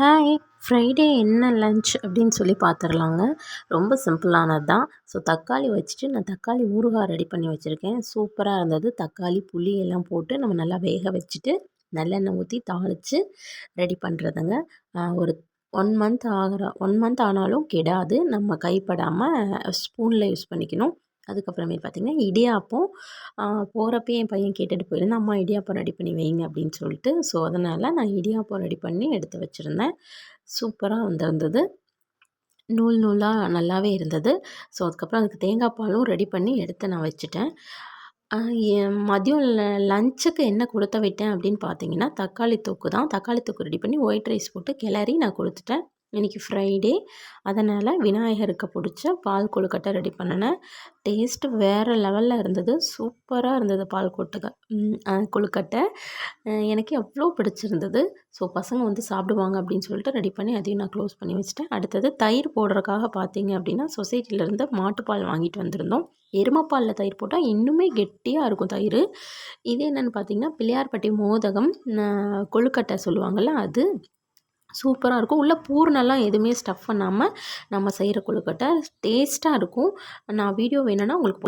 Hi Friday என்ன lunch அப்படின்னு சொல்லி பார்த்துடலாங்க ரொம்ப சிம்பிளானது தான் ஸோ தக்காளி வச்சுட்டு நான் தக்காளி ஊறுகாய் ரெடி பண்ணி வச்சுருக்கேன். சூப்பராக இருந்தது. தக்காளி புளி எல்லாம் போட்டு நம்ம நல்லா வேக வச்சுட்டு நல்லெண்ணெய் ஊற்றி தாளித்து ரெடி பண்ணுறதுங்க ஒரு ஒன் மந்த் ஆகிற ஒன் மந்த் ஆனாலும் கெடாது. நம்ம கைப்படாமல் ஸ்பூனில் யூஸ் பண்ணிக்கணும். அதுக்கப்புறமேட்டு பார்த்திங்கன்னா இடியாப்பம் போகிறப்பயே என் பையன் கேட்டுட்டு போயிருந்தேன் அம்மா இடியாப்பம் ரெடி பண்ணி வைங்க அப்படின்னு சொல்லிட்டு. ஸோ அதனால் நான் இடியாப்பம் ரெடி பண்ணி எடுத்து வச்சுருந்தேன். சூப்பராக வந்திருந்தது. நூல் நூலாக நல்லாவே இருந்தது. ஸோ அதுக்கப்புறம் அதுக்கு தேங்காய் பாலும் ரெடி பண்ணி எடுத்து நான் வச்சுட்டேன். மதியம் லஞ்சுக்கு என்ன கொடுத்து விட்டேன் அப்படின்னு பார்த்தீங்கன்னா தக்காளி தொக்கு தான். தக்காளி தொக்கு ரெடி பண்ணி ஒயிட் ரைஸ் போட்டு கிளறி நான் கொடுத்துட்டேன். இன்றைக்கி ஃப்ரைடே அதனால் விநாயகருக்கு பிடிச்ச பால் கொழுக்கட்டை ரெடி பண்ணினேன். டேஸ்ட்டு வேறு லெவலில் இருந்தது. சூப்பராக இருந்தது பால் கொட்டுக்க கொழுக்கட்டை. எனக்கு அவ்வளோ பிடிச்சிருந்தது. ஸோ பசங்க வந்து சாப்பிடுவாங்க அப்படின்னு சொல்லிட்டு ரெடி பண்ணி அதையும் நான் க்ளோஸ் பண்ணி வச்சுட்டேன். அடுத்தது தயிர் போடுறதுக்காக பார்த்தீங்க அப்படின்னா சொசைட்டிலேருந்து மாட்டுப்பால் வாங்கிட்டு வந்திருந்தோம். எருமைப்பாலில் தயிர் போட்டால் இன்னுமே கெட்டியாக இருக்கும் தயிர். இது என்னென்னு பார்த்தீங்கன்னா பிள்ளையார்பட்டி மோதகம் கொழுக்கட்டை சொல்லுவாங்கள்ல அது. சூப்பராக இருக்கும். உள்ளே பூர்ணெல்லாம் எதுவுமே ஸ்டஃப் பண்ணாமல் நம்ம செய்கிற கொழுக்கட்டை டேஸ்ட்டாக இருக்கும். நான் வீடியோ வேணும்னா உங்களுக்கு